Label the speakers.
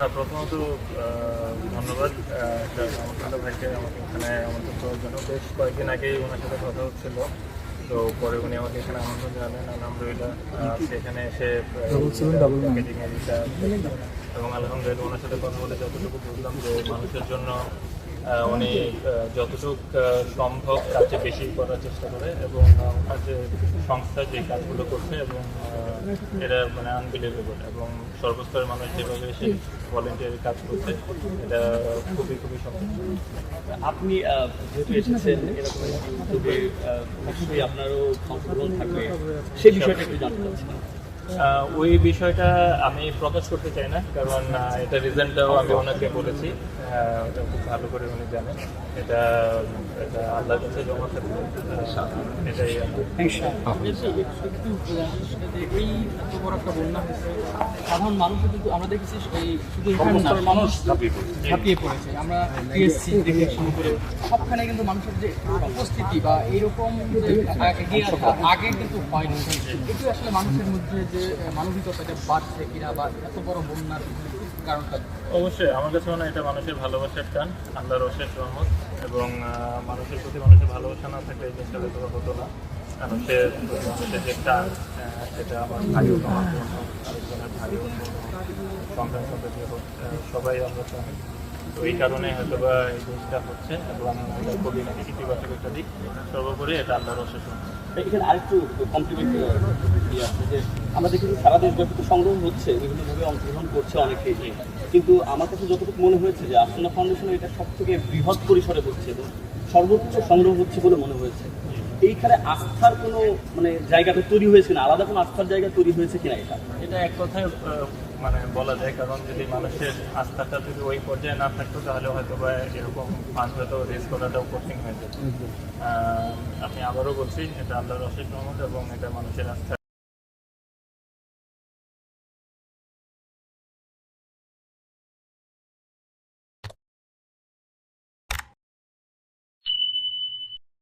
Speaker 1: প্রথমত ধন্যবাদ। আমার ভাইকে আমাকে এখানে আমন্ত্রণ করার জন্য। বেশ কয়েকদিন আগেই ওনার সাথে কথা হচ্ছিল। তো পরে উনি আমাকে এখানে আমন্ত্রণ জানালেন। আলহামদুলিল্লাহ সেখানে এসে এবং আলহামদুলিল্লাহ ওনার সাথে কথা বলে যতটুকু বুঝলাম যে মানুষের জন্য উনি যতটুক সম্ভব চেয়ে বেশি করার চেষ্টা করে এবং ওনার যে সংস্থা যে কাজগুলো করছে এবং এটা মানে আনবিলিভেবল এবং সর্বস্তরের মানুষ যেভাবে এসে ভলেন্টিয়ারি কাজ করছে, এটা খুবই খুবই সন্তুষ্ট
Speaker 2: আপনি যেহেতু এসেছেন, এরকম নিশ্চয়ই আপনারও অংশগ্রহণ থাকবে। সেই বিষয়টা একটু জানতে চাচ্ছিলাম।
Speaker 1: ওই বিষয়টা আমি প্রকাশ করতে চাই না কারণ এটা রিজনটাও আমি ওনাকে বলেছি। ওটা খুব ভালো করে উনি জানেন। এটা এটা আল্লাহর কাছে জমা থাকবে। এটাই
Speaker 3: এই এত বড় একটা বন্যা হয়েছে সাধারণ মানুষও কিন্তু আমরা দেখেছি এই শুধু এখানে না,
Speaker 1: মানুষ
Speaker 3: ঝাঁপিয়ে পড়েছে। আমরা টিএসসি থেকে শুরু করে সবখানে কিন্তু মানুষের যে উপস্থিতি বা এরকম যে আগে কিন্তু হয়নি। এটি আসলে মানুষের মধ্যে যে
Speaker 1: অবশ্যই, আমার কাছে মনে হয় এটা মানুষের ভালোবাসার টান, আল্লাহর অশেষ রহমত এবং মানুষের প্রতি মানুষের ভালোবাসা না থাকলে এই জিনিসটা হয়তো হতো না। মানুষের মানুষের যে টান সেটা আমার ভাই হোক সন্তান সবাই আমরা এই কারণে হয়তো বা এই জিনিসটা হচ্ছে এবং খুবই ইতিবাচক একটা দিক। সর্বোপরি এটা আল্লাহর অশেষ রহমত।
Speaker 2: এখানে আরেকটু কমপ্লিমেন্ট ইয়ে যে আমরা দেখি সারা দেশব্যাপী তো সংগ্রহ হচ্ছে, বিভিন্নভাবে অংশগ্রহণ করছে অনেকে কিন্তু আমার কাছে যতটুকু মনে হয়েছে যে আসনা ফাউন্ডেশন এটা সব থেকে বৃহৎ পরিসরে হচ্ছে এবং সর্বোচ্চ সংগ্রহ হচ্ছে বলে মনে হয়েছে। এইখানে আস্থার কোনো মানে জায়গাটা তৈরি হয়েছে না? আলাদা কোনো আস্থার জায়গা তৈরি হয়েছে কিনা এটা?
Speaker 1: এটা এক কথায় মানে বলা যায় কারণ যদি মানুষের আস্থাটা যদি ওই পর্যায়ে না থাকতো তাহলে হয়তো বা এরকম ফান্ড হয়তো রেজ করাটাও কঠিন হয়ে যেত। আমি আবারও বলছি এটা আল্লাহর অশেষ রহমত এবং এটা মানুষের আস্থা।